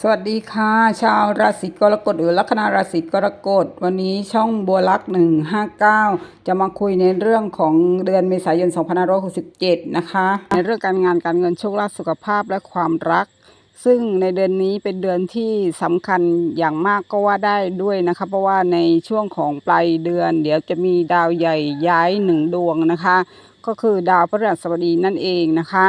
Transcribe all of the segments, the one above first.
สวัสดีค่ะ ชาวราศีกรกฎหรือลัคนาราศีกรกฎวันนี้ช่องบัวลักษ์159จะมาคุยในเรื่องของเดือนเมษายน2567นะคะ ในเรื่องการงานการเงินโชคลาภสุขภาพและความรัก ซึ่งในเดือนนี้เป็นเดือนที่สำคัญอย่างมากก็ว่าได้ด้วยนะคะ เพราะว่าในช่วงของปลายเดือน เดี๋ยวจะมีดาวใหญ่ย้ายหนึ่งดวงนะคะ ก็คือดาวพฤหัสบดีนั่นเองนะคะ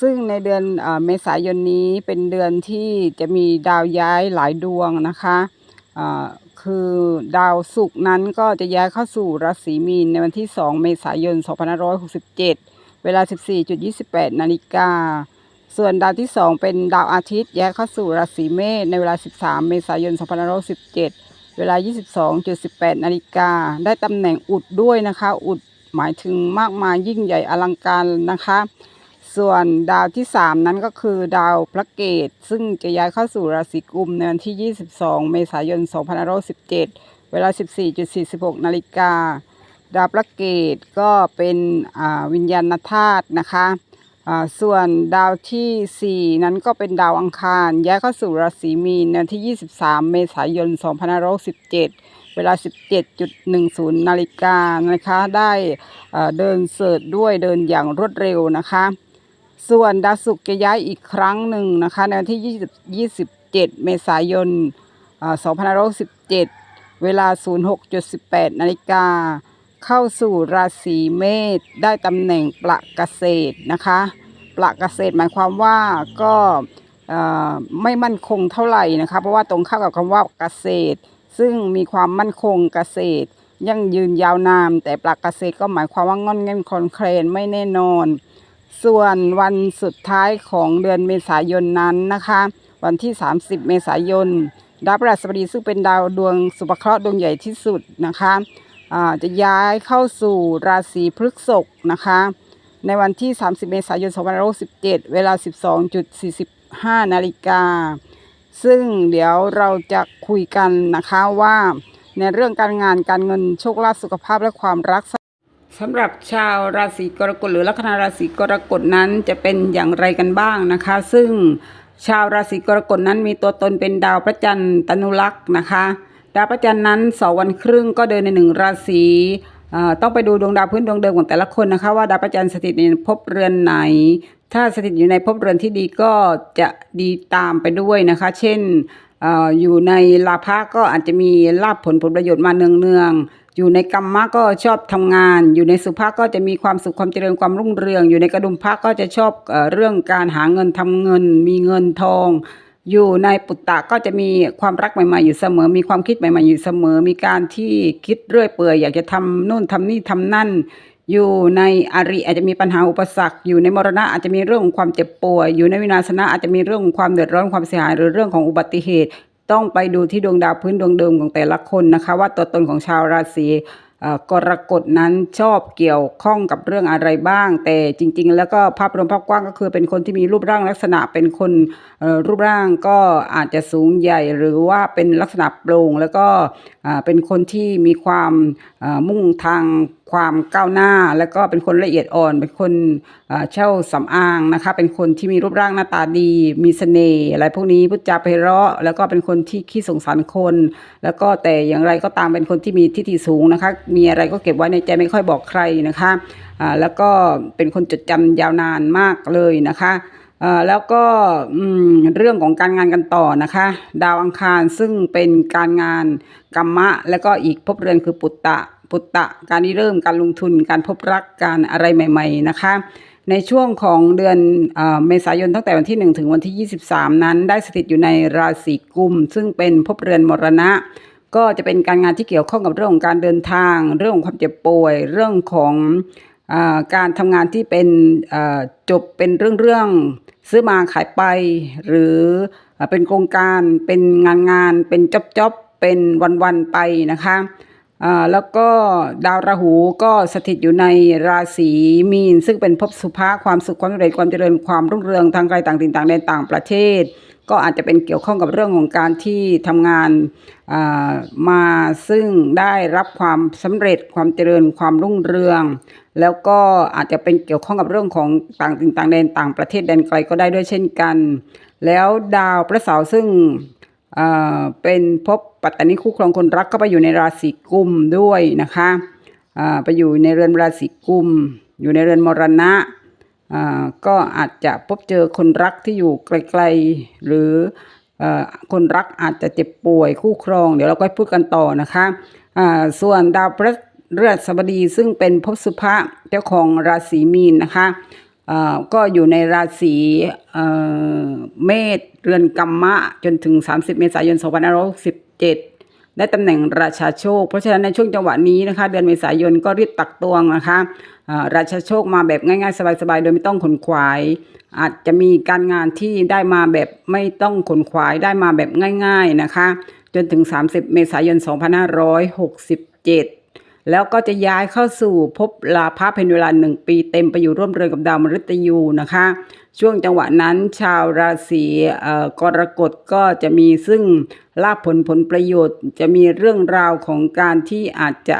ซึ่งในเดือนเมษายนนี้เป็นเดือนที่จะมีดาวย้ายหลายดวงนะคะคือดาวศุกร์นั้นก็จะย้ายเข้าสู่ราศีมีนในวันที่ 2 เมษายน 2567 เวลา 14.28 นาฬิกา ส่วนดาวที่ 2 เป็นดาวอาทิตย์ย้ายเข้าสู่ราศีเมษในเวลา 13 เมษายน 2567 เวลา 22.18 นาฬิกา ได้ตำแหน่งอุดด้วยนะคะ อุดหมายถึงมากมายยิ่งใหญ่อลังการนะคะ ส่วนดาวที่ 3 นั้นก็คือดาวพระเกต ซึ่งจะย้ายเข้าสู่ราศีกุมในวันที่ 22 เมษายน 2517 เวลา 14.46 นาฬิกา ดาวพระเกตก็เป็นวิญญาณธาตุนะคะส่วนดาวทีสี่4 นั้นก็เป็นดาวอังคาร ย้ายเข้าสู่ราศีมีนในวันที่ 23 เมษายน 2517 เวลา 17.10 นาฬิกานะคะ ได้เอ่อเดินเสิร์ชด้วยเดินอย่างรวดเร็วนะคะ ส่วนดาวศุกร์จะย้ายอีกครั้งหนึ่งนะคะในวันที่ 20 27 เมษายนอ่า2517เวลา 06.18 นาฬิกา เข้าสู่ราศีเมษได้ตำแหน่งประเกษตรนะคะประเกษตรหมายความว่าก็ไม่มั่นคงเท่าไหร่นะคะ เพราะว่าตรงข้ามกับคำว่าเกษตร ซึ่งมีความมั่นคงเกษตร ยั่งยืนยาวนานแต่ปลักเกษตรก็หมายความว่างอนเง่นคอนเคลนไม่แน่นอน ส่วนวันสุดท้ายของเดือนเมษายนนั้นนะคะ วันที่ 30 เมษายน ดาวพฤหัสบดีซึ่งเป็นดาวดวงสุภเคราะห์ดวงใหญ่ที่สุดนะคะอ่าจะย้ายเข้าสู่ราศีพฤษภนะคะ ในวันที่ 30 เมษายน 2567 เวลา 12.45 นาฬิกา ซึ่งเดี๋ยวเราจะคุยกันนะคะว่าในเรื่องการงานการเงินโชคลาภสุขภาพและความรัก สำหรับชาวราศีกรกฎหรือลัคนาราศีกรกฎนั้นจะเป็นอย่างไรกันบ้างนะคะ ซึ่งชาวราศีกรกฎนั้นมีตัวตนเป็นดาวพระจันทร์ตนุรักษ์นะคะ ดาวพระจันทร์นั้นสองวันครึ่งก็เดินในหนึ่งราศีต้องไปดูดวงดาวพื้นดวงเดิมของแต่ละคนนะคะ ว่าดาวพระจันทร์สถิตในภพเรือนไหน ถ้าสถิตอยู่ในภพเรือนที่ดีก็จะดีตามไปด้วยนะคะ เช่นเอ่ออยู่ในลาภะก็อาจจะมีลาภผลผลประโยชน์มาเนืองๆ อยู่ในกรรมะก็ชอบทำงาน อยู่ในสุภะก็จะมีความสุขความเจริญความรุ่งเรือง อยู่ในกระดุมพระก็จะชอบเรื่องการหาเงินทำเงิน มีเงินทอง อยู่ในปุตตะก็จะมีความรักใหม่ๆอยู่เสมอ มีความคิดใหม่ๆอยู่เสมอ มีการที่คิดเรื่อยเปื่อยอยากจะทำนู่นทำนี่ทำนั่น อยู่ในอริอาจจะมีปัญหาอุปสรรค อยู่ในมรณะอาจจะมีเรื่องของความเจ็บป่วย อยู่ในวินาศนะอาจจะมีเรื่องของความเดือดร้อนความเสียหายหรือเรื่องของอุบัติเหตุ ต้องไปดูที่ดวงดาวพื้นดวงเดิมของแต่ละคนนะคะ ว่าตัวตนของชาวราศีกรกฎนั้นชอบเกี่ยวข้องกับเรื่องอะไรบ้าง แต่จริง ๆ แล้วก็ภาพรวมภาพกว้างก็คือเป็นคนที่มีรูปร่างลักษณะเป็นคนรูปร่างก็อาจจะสูงใหญ่หรือว่าเป็นลักษณะโปร่ง แล้วก็เป็นคนที่มีความมุ่งทาง ความก้าวหน้า แล้วก็เป็นคนละเอียดอ่อน เป็นคนเช่าสำอางนะคะ เป็นคนที่มีรูปร่างหน้าตาดี มีเสน่ห์อะไรพวกนี้พูดจาไพเราะ แล้วก็เป็นคนที่ขี้สงสารคน แล้วก็แต่อย่างไรก็ตามเป็นคนที่มีทิฏฐิสูงนะคะ มีอะไรก็เก็บไว้ในใจไม่ค่อยบอกใครนะคะแล้วก็เป็นคนจดจำยาวนานมากเลยนะคะแล้วก็เรื่องของการงานกันต่อนะคะ ดาวอังคารซึ่งเป็นการงานกรรมะ แล้วก็อีกภพเรือนคือปุตตะ ปุตตะ การริเริ่มการลงทุนการพบรักการอะไรใหม่ ๆ นะคะ ในช่วงของเดือนเมษายนตั้งแต่วันที่ 1 ถึงวันที่ 23 นั้น ได้สถิตอยู่ในราศีกุม ซึ่งเป็นภพเรือนมรณะ ก็จะเป็นการงานที่เกี่ยวข้องกับเรื่องของการเดินทาง เรื่องของความเจ็บป่วย เรื่องของอการทำงานที่เป็นจบเป็นเรื่องๆซื้อมาขายไป หรืออเป็นโครงการเป็นงานงานเป็นจ็อบจ็อบๆเป็นวันๆไปนะคะ อ่าแล้วก็ดาวราหูก็สถิตอยู่ในราศีมีน ซึ่งเป็นภพสุภาความสุขความสำเร็จความเจริญความรุ่งเรืองทางไกลต่างถิ่นต่างแดนต่างประเทศ ก็อาจจะเป็นเกี่ยวข้องกับเรื่องของการที่ทำงานมาซึ่งได้รับความสำเร็จความเจริญความรุ่งเรือง แล้วก็อาจจะเป็นเกี่ยวข้องกับเรื่องของต่างถิ่นต่างแดนต่างประเทศแดนไกลก็ได้ด้วยเช่นกัน แล้วดาวพระเสาร์ซึ่ง เอ่อเป็นภพปัตตานิคู่ครองคนรักก็ไปอยู่ในราศีกุมด้วยนะคะอ่าไปอยู่ในเรือนราศีกุม อยู่ในเรือนมรณะก็อาจจะพบเจอคนรักที่อยู่ไกลๆ หรือคนรักอาจจะเจ็บป่วยคู่ครอง เดี๋ยวเราก็พูดกันต่อนะคะส่วนดาวพระเรือนสบดีซึ่งเป็นภพสุภะเจ้าของราศีมีนนะคะ ก็อยู่ในราศีเมษเรือนกัมมะ จนถึง 30 เมษายน2567ได้ตำแหน่งราชาโชค เพราะฉะนั้นในช่วงจังหวะนี้นะคะ เดือนเมษายนก็รีบตักตวงนะคะราชาโชคมาแบบง่ายๆ สบายๆ โดยไม่ต้องขนขวาย อาจจะมีการงานที่ได้มาแบบไม่ต้องขนขวายได้มาแบบง่าย ๆนะคะ จนถึง 30 เมษายน 2567 แล้วก็จะย้ายเข้าสู่ภพลาภะเป็นเวลาหนึ่งปีเต็มไปอยู่ร่วมเรือนกับดาวมฤตยูนะคะ ช่วงจังหวะนั้นชาวราศีกรกฎก็จะมีซึ่งลาภผลผลประโยชน์ จะมีเรื่องราวของการที่อาจจะ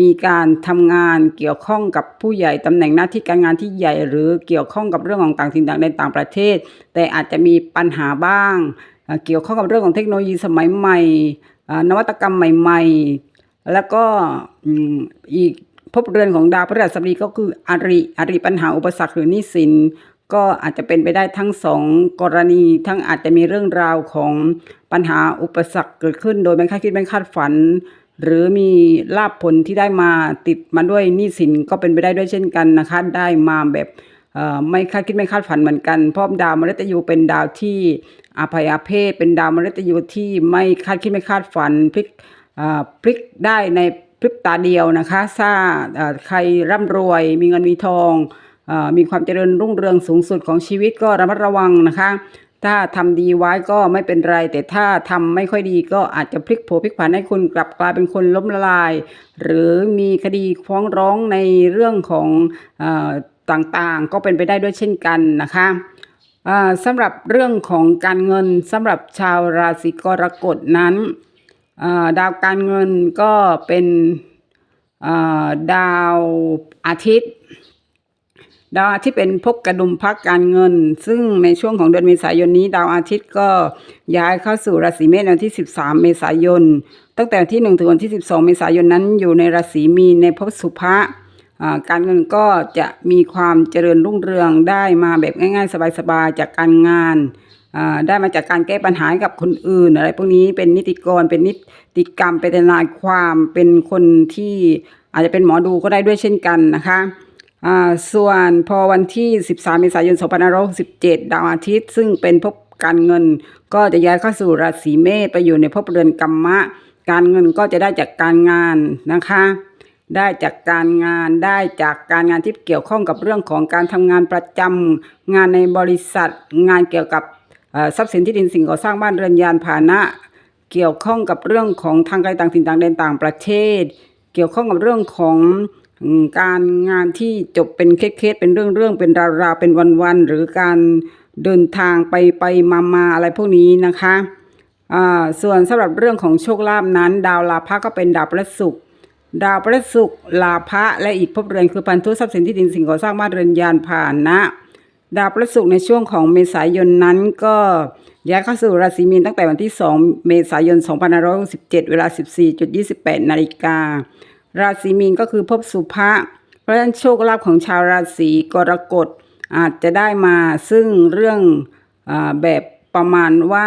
มีการทำงานเกี่ยวข้องกับผู้ใหญ่ตำแหน่งหน้าที่การงานที่ใหญ่หรือเกี่ยวข้องกับเรื่องของต่างถิ่นต่างแดนต่างประเทศ แต่อาจจะมีปัญหาบ้าง เกี่ยวข้องกับเรื่องของเทคโนโลยีสมัยใหม่ นวัตกรรมใหม่ ๆ แล้วก็ อีกภพเรือนของดาวพฤหัสบดีก็คืออาริอาริปัญหาอุปสรรคหรือนี้สินก็อาจจะเป็นไปได้ทั้งสองกรณีทั้งอาจจะมีเรื่องราวของปัญหาอุปสรรคเกิดขึ้น โดยไม่คาดคิดไม่คาดฝัน หรือมีลาภผลที่ได้มาติดมาด้วยหนี้สินก็เป็นไปได้ด้วยเช่นกันนะคะได้มาแบบไม่คาดคิดไม่คาดฝันเหมือนกันเพราะดาวมฤตยูเป็นดาวที่อภัยอาเพศเป็นดาวมฤตยูที่ไม่คาดคิดไม่คาดฝันพลิกพลิกได้ใน ริบตาเดียวนะคะถ้าใครร่ำรวยมีเงินมีทองอมีความเจริญรุ่งเรืองสูงสุดของชีวิตก็ระมัดระวังนะคะ ถ้าทำดีไว้ก็ไม่เป็นไร แต่ถ้าทำไม่ค่อยดีก็อาจจะพลิกโผพลิกผันให้คุณกลับกลายเป็นคนล้มละลาย หรือมีคดีฟ้องร้องในเรื่องของอต่างๆ ก็เป็นไปได้ด้วยเช่นกันนะคะสำหรับเรื่องของการเงินสำหรับชาวราศีกรกฎนั้น ดาวการเงินก็เป็นดาวอาทิตย์ ดาวอาทิตย์เป็นภพกระดุมพักการเงิน ซึ่งในช่วงของเดือนเมษายนนี้ ดาวอาทิตย์ก็ย้ายเข้าสู่ราศีเมษในวันที่ 13 เมษายน ตั้งแต่วันที่1ถึงวันที่ 12 เมษายนนั้นอยู่ในราศีมีนในภพสุภะการเงินก็จะมีความเจริญรุ่งเรืองได้มาแบบง่าย ๆ สบายๆจากการงาน ได้มาจากการแก้ปัญหาหกับคนอื่น อะไรพวกนี้เป็นนิติกรเป็นนิติกรรมเป็นทนายความเป็นคนที่อาจจะเป็นหมอดูก็ได้ด้วยเช่นกันนะคะส่วนพอวันที่ 13 เมษายน 2567 ดาวอาทิตย์ ซึ่งเป็นภพการเงิน ก็จะย้ายเข้าสู่ราศีเมษไปอยู่ในภพเรือนกัมมะ การเงินก็จะได้จากการงานนะคะ ได้จากการงานได้จากการงานที่เกี่ยวข้องกับเรื่องของการทำงานประจำงานในบริษัท งานเกี่ยวกับ ทรัพย์สินที่ดินสิ่งก่อสร้างบ้านเรือนยานพาหนะ เกี่ยวข้องกับเรื่องของทางไกลต่างถิ่นต่างแดนต่างประเทศ เกี่ยวข้องกับเรื่องของการงานที่จบเป็นเคสๆเป็นเรื่องๆเป็นราวๆเป็นวันๆหรือการเดินทางไปไปมามาอะไรพวกนี้นะคะส่วนสำหรับเรื่องของโชคลาภนั้น ดาวลาภะก็เป็นดาวพระศุกร์ดาวพระศุกร์ลาภะและอีกภพเรือนคือพันธุทรัพย์สินที่ดินสิ่งก่อสร้างบ้านเรือนยานพาหนะ ดาวพระศุกร์ในช่วงของเมษายนนั้นก็ย้ายเข้าสู่ราศีมีนตั้งแต่วันที่ 2 เมษายน 2567 เวลา 14.28 นาฬิกา ราศีมีนก็คือภพสุภะ เพราะฉะนั้นโชคลาภของชาวราศีกรกฎอาจจะได้มาซึ่งเรื่องอแบบประมาณว่า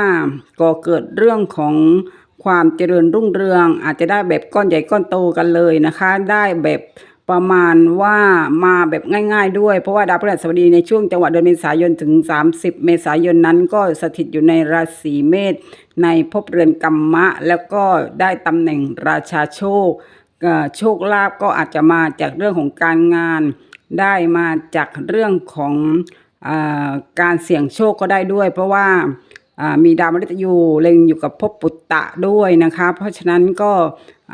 ก่อเกิดเรื่องของความเจริญรุ่งเรือง อาจจะได้แบบก้อนใหญ่ก้อนโตกันเลยนะคะ ได้แบบ ประมาณว่ามาแบบง่าย ๆ ด้วย เพราะว่าดาวพฤหัสบดีในช่วงจังหวะเดือนเมษายนถึง 30 เมษายนนั้นก็สถิตอยู่ในราศีเมษในภพเรือนกัมมะ แล้วก็ได้ตำแหน่งราชาโชค โชคลาภก็อาจจะมาจากเรื่องของการงาน ได้มาจากเรื่องของอการเสี่ยงโชคก็ได้ด้วย เพราะว่าอ่ามีดาวมฤตยูเล็งอยู่กับภพปุตตะด้วยนะคะ เพราะฉะนั้นก็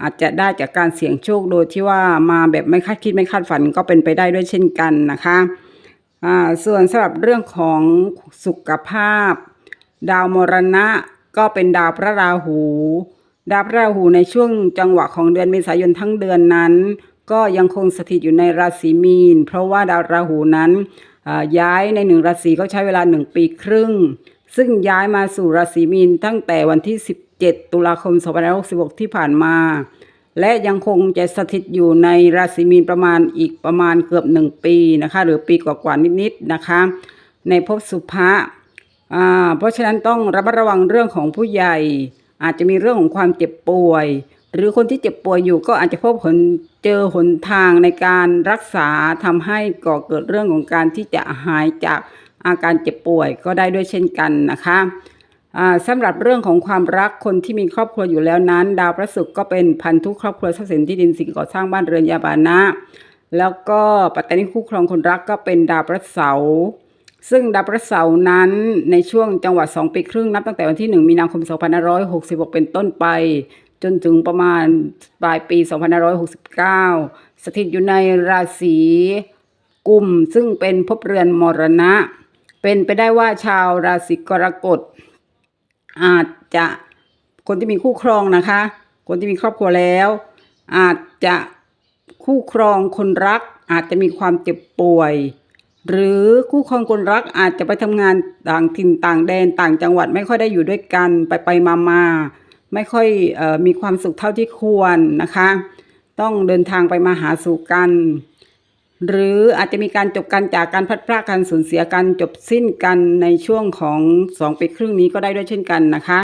อาจจะได้จากการเสี่ยงโชคโดยที่ว่ามาแบบไม่คาดคิดไม่คาดฝันก็เป็นไปได้ด้วยเช่นกันนะคะอ่าส่วนสำหรับเรื่องของสุขภาพ ดาวมรณะก็เป็นดาวพระราหู ดาวพระราหูในช่วงจังหวะของเดือนเมษายนทั้งเดือนนั้น ก็ยังคงสถิตอยู่ในราศีมีน เพราะว่าดาวราหูนั้นอ่าย้ายในหนึ่งราศีก็ใช้เวลาหนึ่งปีครึ่ง ซึ่งย้ายมาสู่ราศีมีนตั้งแต่วันที่ 17 ตุลาคม 2566 ที่ผ่านมา และยังคงจะสถิตอยู่ในราศีมีนประมาณอีกประมาณเกือบหนึ่งปีนะคะ หรือปีกว่าๆนิดๆนะคะ ในภพสุภะอ่าเพราะฉะนั้นต้องระมัดระวังเรื่องของผู้ใหญ่ อาจจะมีเรื่องของความเจ็บป่วย หรือคนที่เจ็บป่วยอยู่ก็อาจจะพบหนเจอหนทางในการรักษาทำให้ก่อเกิดเรื่องของการที่จะหายจาก อาการเจ็บป่วยก็ได้ด้วยเช่นกันนะคะอ่าสำหรับเรื่องของความรักคนที่มีครอบครัวอยู่แล้วนั้น ดาวพระศุกร์ก็เป็นพันธุครอบครัวทรัพย์สินที่ดินสิ่งก่อสร้างบ้านเรือนยาบานะ แล้วก็ปัตตานีคู่ครองคนรักก็เป็นดาวพระเสาร์ซึ่งดาวพระเสาร์นั้นในช่วงจังหวัด2ปีครึ่งนับตั้งแต่วันที่ 1 มีนาคม 2566 เป็นต้นไป จนถึงประมาณปลายปี 2569 สถิตอยู่ในราศีกุมซึ่งเป็นภพเรือนมรณะ เป็นไปได้ว่าชาวราศีกรกฎอาจจะคนที่มีคู่ครองนะคะ คนที่มีครอบครัวแล้ว อาจจะคู่ครองคนรัก อาจจะมีความเจ็บป่วย หรือคู่ครองคนรักอาจจะไปทำงานต่างถิ่นต่างแดนต่างจังหวัดไม่ค่อยได้อยู่ด้วยกันไปไปมามาไม่ค่อยออมีความสุขเท่าที่ควรนะคะ ต้องเดินทางไปมาหาสู่กัน หรืออาจจะมีการจบกันจากการพลัดพรากกันสูญเสียกันจบสิ้นกันในช่วงของสองปีครึ่งนี้ก็ได้ด้วยเช่นกันนะคะ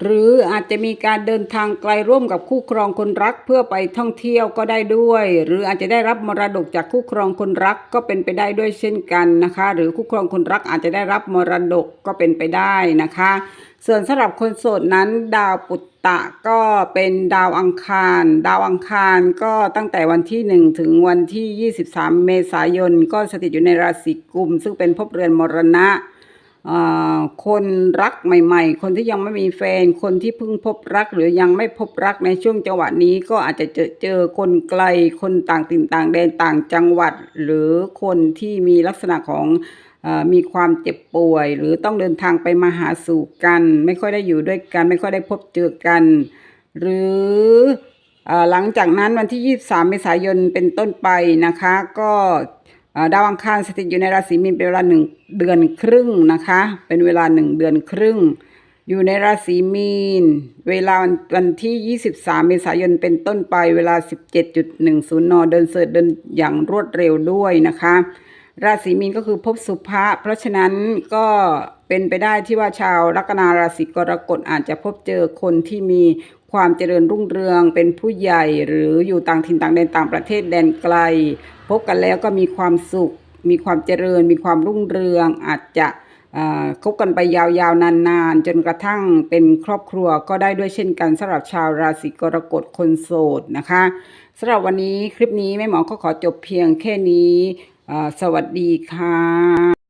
หรืออาจจะมีการเดินทางไกลร่วมกับคู่ครองคนรักเพื่อไปท่องเที่ยวก็ได้ด้วย หรืออาจจะได้รับมรดกจากคู่ครองคนรักก็เป็นไปได้ด้วยเช่นกันนะคะ หรือคู่ครองคนรักอาจจะได้รับมรดกก็เป็นไปได้นะคะ ส่วนสำหรับคนโสดนั้น ดาวปุต ตะก็เป็นดาวอังคาร ดาวอังคารก็ตั้งแต่วันที่ 1 ถึงวันที่ 23 เมษายน ก็สถิตอยู่ในราศีกุม ซึ่งเป็นภพเรือนมรณะอ่าคนรักใหม่ๆ คนที่ยังไม่มีแฟน คนที่เพิ่งพบรักหรือยังไม่พบรักในช่วงจังหวะนี้ก็อาจจะเจอเจอคนไกล คนต่างถิ่นต่างแดนต่างจังหวัด หรือคนที่มีลักษณะของ มีความเจ็บป่วย หรือต้องเดินทางไปมาหาสู่กัน ไม่ค่อยได้อยู่ด้วยกัน ไม่ค่อยได้พบเจอกัน หรืออหลังจากนั้นวันที่ 23 เมษายนเป็นต้นไปนะคะ ก็ดาวอังคารสถิตอยู่ในราศีมีนเป็นเวลาหนึ่งเดือนครึ่งนะคะ เป็นเวลาหนึ่งเดือนครึ่ง อยู่ในราศีมีน เวลาวันวันที่ 23 เมษายนเป็นต้นไปเวลา 17.10 น เดินเสด็จเดินอย่างรวดเร็วด้วยนะคะ ราศีมีนก็คือภพสุภะเพราะฉะนั้นก็เป็นไปได้ที่ว่าชาวลัคนาราศีกรกฎอาจจะพบเจอคนที่มีความเจริญรุ่งเรืองเป็นผู้ใหญ่ หรืออยู่ต่างถิ่นต่างแดนต่างประเทศแดนไกล พบกันแล้วก็มีความสุข มีความเจริญ มีความรุ่งเรือง อาจจะคบกันไปยาวๆ นานๆ จนกระทั่งเป็นครอบครัวก็ได้ด้วยเช่นกันสำหรับชาวราศีกรกฎคนโสดนะคะสำหรับวันนี้คลิปนี้แม่หมอก็ขอจบเพียงแค่นี้ สวัสดีค่ะ